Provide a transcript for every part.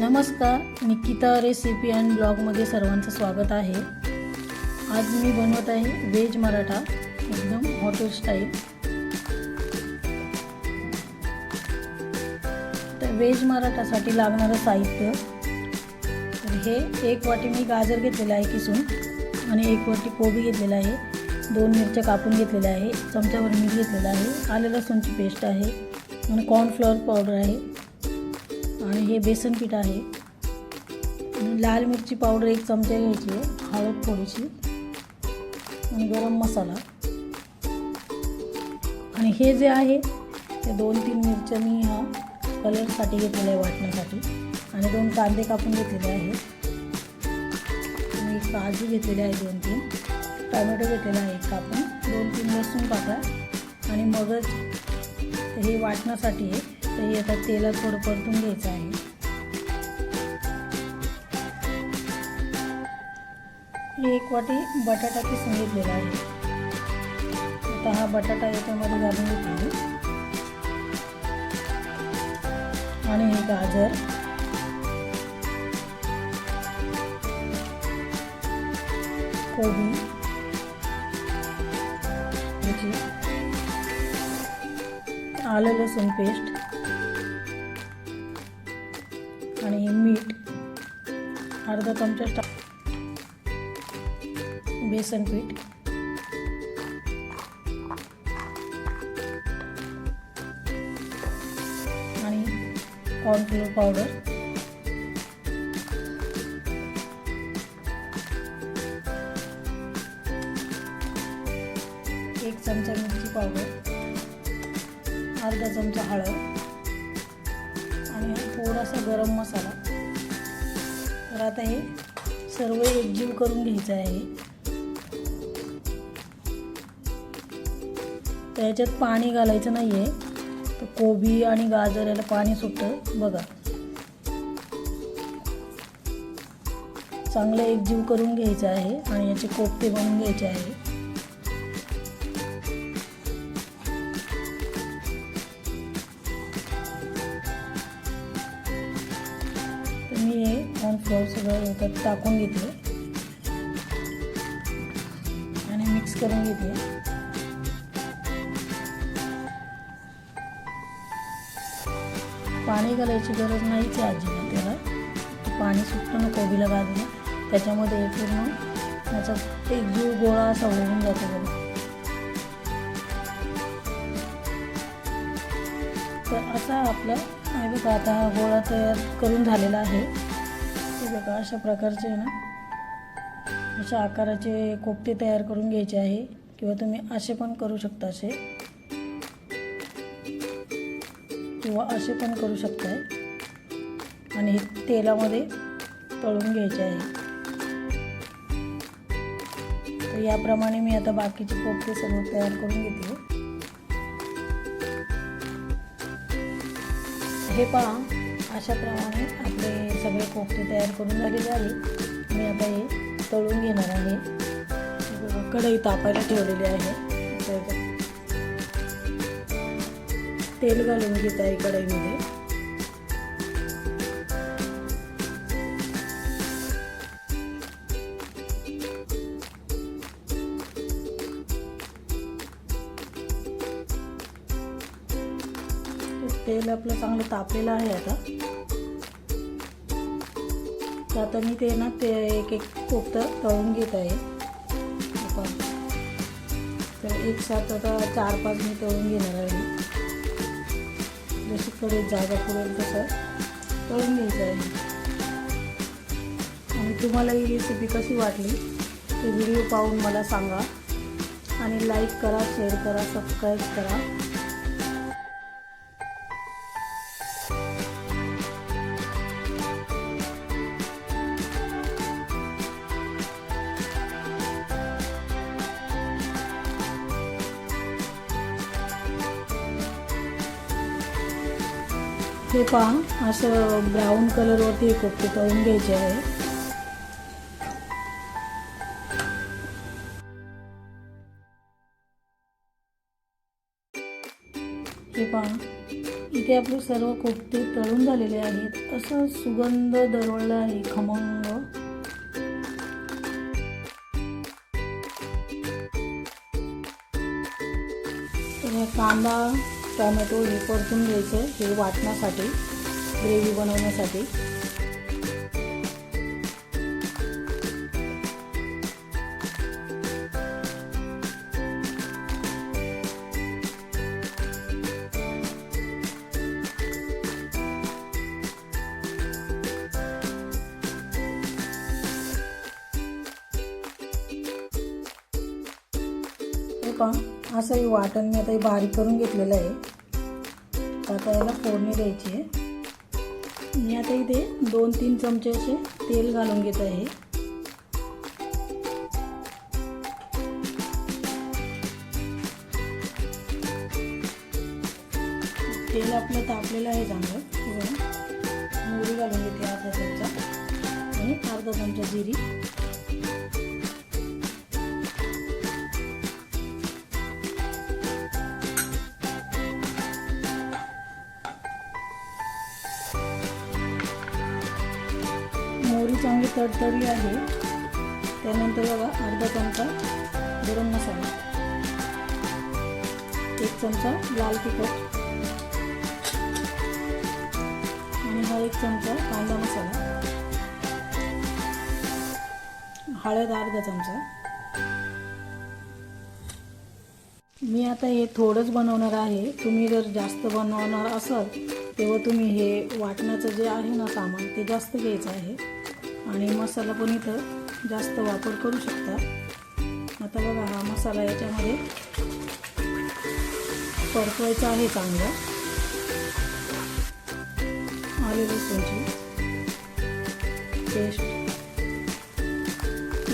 नमस्कार Nikita recipe and ब्लॉगमध्ये सर्वांचं स्वागत आहे. आज मी बनवत आहे व्हेज मराठा एकदम हॉटेल स्टाईल तर व्हेज मराठासाठी लागणारं साहित्य. तर हे एक वाटी मी गाजर घेतलेलं आहे किसून आणि एक वाटी कोबी घेतलेला आहे. दोन मिरच्या कापून घेतलेल्या आहे चमच्यावर मीठ घेतलेलं आहे. आलं लसूणची पेस्ट आहे आणि कॉर्नफ्लॉवर पावडर आहे. आणि हे बेसन पीठ आहे. लाल मिरची पावडर एक चमचा घ्यायची आहे हळद थोडीशी. आणि गरम मसाला. आणि हे जे आहे ते दोन तीन मिरच्या मी ह्या कलरसाठी घेतलेल्या आहे वाटण्यासाठी. आणि दोन कांदे कापून घेतलेले आहेत. आणि काजू घेतलेले आहे दोन तीन. टोमॅटो घेतलेला आहे कापून. दोन तीन लसूण पाकळ्या. आणि मगज हे वाटण्यासाठी आहे तर हे आता तेलात थोडं परतून घ्यायचं आहे. एक वाटी बटाटा ते सांगितलेला आहे. आता हा बटाटा याच्यामध्ये घालून घेतलेला आणि हे गाजर. कोबी. आलं लसूण पेस्ट. आणि मीठ. अर्धा चमचा टा बेसन पीठ. आणि कॉर्नफ्लोअर पावडर एक चमचा मिरची पावडर अर्धा चमचा हळद. थोडासा गरम मसाला. तर आता हे सर्व एकजीव करून घ्यायचं आहे. तर याच्यात पाणी घालायचं नाही आहे तर कोबी आणि गाजर याला पाणी सुटतं. बघा. चांगलं एकजीव करून घ्यायचं आहे आणि याचे कोफ्ते बनवून घ्यायचे आहे. मी हे सगळं याच्यात टाकून घेते आणि मिक्स करून घेते पाणी घालायची गरज नाहीच आहे अजिबात त्याला. पाणी सुटतं ना कोबीला गाजलं त्याच्यामध्ये पूर्ण त्याचा एक जीव गोळा असा होऊन जातो तर असा आपला बघा आता हा गोळा तयार करून झालेला आहे. बघा अशा प्रकारचे आहे ना अशा आकाराचे कोफ्ते तयार करून घ्यायचे आहे किंवा तुम्ही असे पण करू शकता असे. किंवा असे पण करू शकताय. आणि हे तेलामध्ये तळून घ्यायचे आहे. तर याप्रमाणे मी आता बाकीचे कोफ्ते सर्व तयार करून घेतले हे पहा अशाप्रमाणे आपले सगळे कोफते तयार करून झाले. आहे मी आता हे तळून घेणार आहे. कढई तापायला ठेवलेली आहे. तेल घालून घेत आहे कढईमध्ये. तेल आपलं चांगलं तापलेलं आहे आता. आता मी ते ना ते एक एक कोफ्तं तळून घेत आहे. तर एक साथ आता चार पाच मी तळून घेणार आहे. जशी कडे जागा पुरेल तसं तळून घ्यायचं आहे. आणि तुम्हाला ही रेसिपी कशी वाटली ते व्हिडिओ पाहून मला सांगा. आणि लाईक करा शेअर करा सबस्क्राईब करा. हे पहा असं ब्राऊन कलरवरती हे कोफ्ते तळून घ्यायचे आहे. हे पहा इथे आपले सर्व कोफ्ते तळून झालेले आहेत. असं सुगंध दरवळला आहे खमंग. तर कांदा टोमॅटो हे परतून घ्यायचं हे वाटण्यासाठी ग्रेव्ही बनवण्यासाठी. हे पहा असं हे वाटण मी आता हे बारीक करून घेतलेलं आहे. तर आता याला फोडणी द्यायची आहे. मी आता इथे दोन तीन चमचे असे तेल घालून घेत आहे. तेल आपलं तापलेलं आहे चांगलं. किंवा मोहरी घालून घेते अर्धा चमचा आणि अर्धा चमचा जिरी. चांगली तडतडली आहे. त्यानंतर बघा अर्धा चमचा गरम मसाला. एक चमचा लाल तिखट. आणि हा एक चमचा कांदा मसाला. हळद अर्धा चमचा. मी आता हे थोडंच बनवणार आहे. तुम्ही जर जास्त बनवणार असाल तेव्हा तुम्ही हे वाटण्याचं जे आहे ना सामान ते जास्त घ्यायचं आहे. आणि मसाला पण इथं जास्त वापर करू शकता. आता बघा हा मसाला याच्यामध्ये परतवायचा आहे चांगला. आले लसूणची पेस्ट.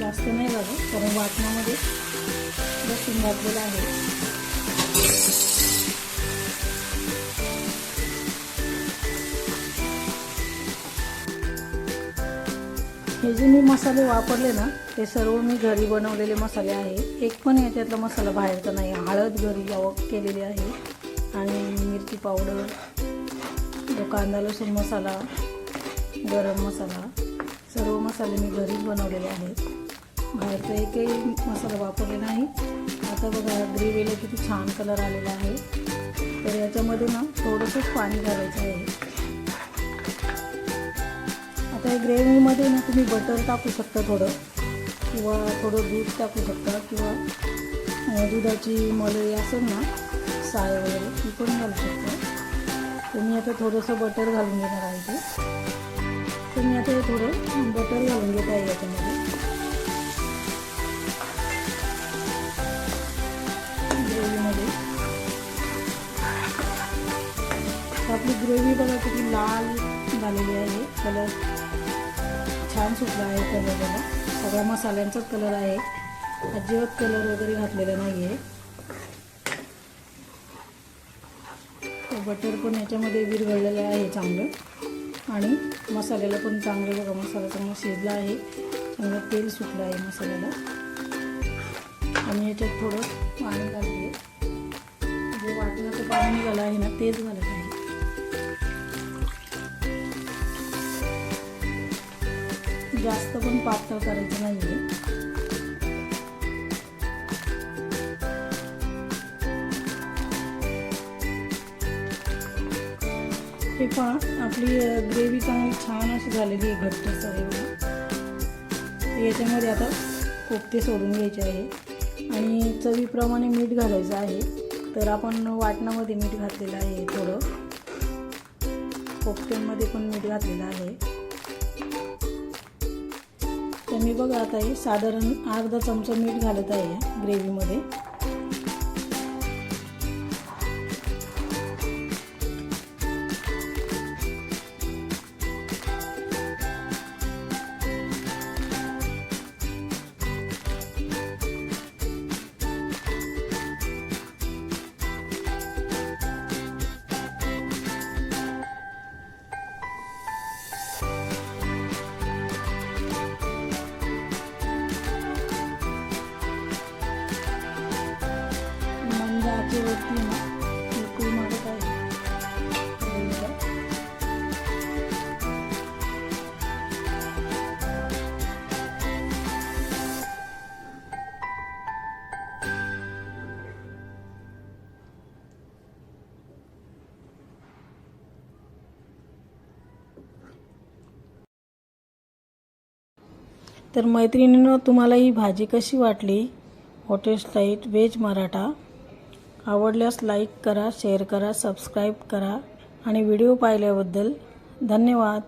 जास्त नाही लागत कारण वाटण्यामध्ये लसूण घातलेलं आहे. हे जे मी मसाले वापरले ना ते सर्व मी घरी बनवलेले मसाले आहे. एक पण याच्यातला मसाला बाहेरचा नाही. हळद घरी यावं केलेली आहे. आणि मिरची पावडर जो कांदा लसूण मसाला गरम मसाला सर्व मसाले मी घरीच बनवलेले आहेत. बाहेरचा एकही मसाला वापरले नाही. आता बघा ग्रेव्हीला किती छान कलर आलेला आहे. तर याच्यामध्ये ना थोडंसंच पाणी घालायचं आहे. आता ग्रेव्हीमध्ये ना तुम्ही बटर टाकू शकता थोडं किंवा थोडं दूध टाकू शकता किंवा दुधाची मलई असेल ना साय वगैरे ती पण घालू शकता. तर मी आता थोडंसं बटर घालून घेणार आहे ते तर मी आता हे थोडं बटर घालून घेत आहे याच्यामध्ये. ग्रेव्हीमध्ये. आपली ग्रेव्ही बघा किती लाल झालेली आहे. कलर छान सुटला आहे कलर त्याला सगळ्या मसाल्यांचाच कलर आहे. अजिबात कलर वगैरे घातलेला नाही आहे बटर पण याच्यामध्ये विरघळलेलं आहे चांगलं. आणि मसाल्याला पण चांगलं बघा मसाला चांगला शिजला आहे. चांगलं तेल सुटलं आहे मसाल्याला. आणि याच्यात थोडं पाणी घालते. जे वाटलं ते पाणी निघालं आहे ना तेच घालत आहे जास्त पण पातळ करायचं नाही आहे हे पहा आपली ग्रेव्ही चांगली छान अशी झालेली आहे घट्ट आहे बघा. याच्यामध्ये आता कोफ्ते सोडून घ्यायचे आहे. आणि चवीप्रमाणे मीठ घालायचं आहे. तर आपण वाटणामध्ये मीठ घातलेलं आहे थोडं. कोफ्त्यांमध्ये पण मीठ घातलेलं आहे. मी बघा आता हे साधारण अर्धा चमचा मीठ घालत आहे या ग्रेव्हीमध्ये. ना मारत आहे तर मैत्रिणीनं तुम्हाला ही भाजी कशी वाटली? Hotel style veg Maratha. आवडल्यास लाईक करा शेअर करा सबस्क्राईब करा आणि व्हिडिओ पाहिल्याबद्दल धन्यवाद.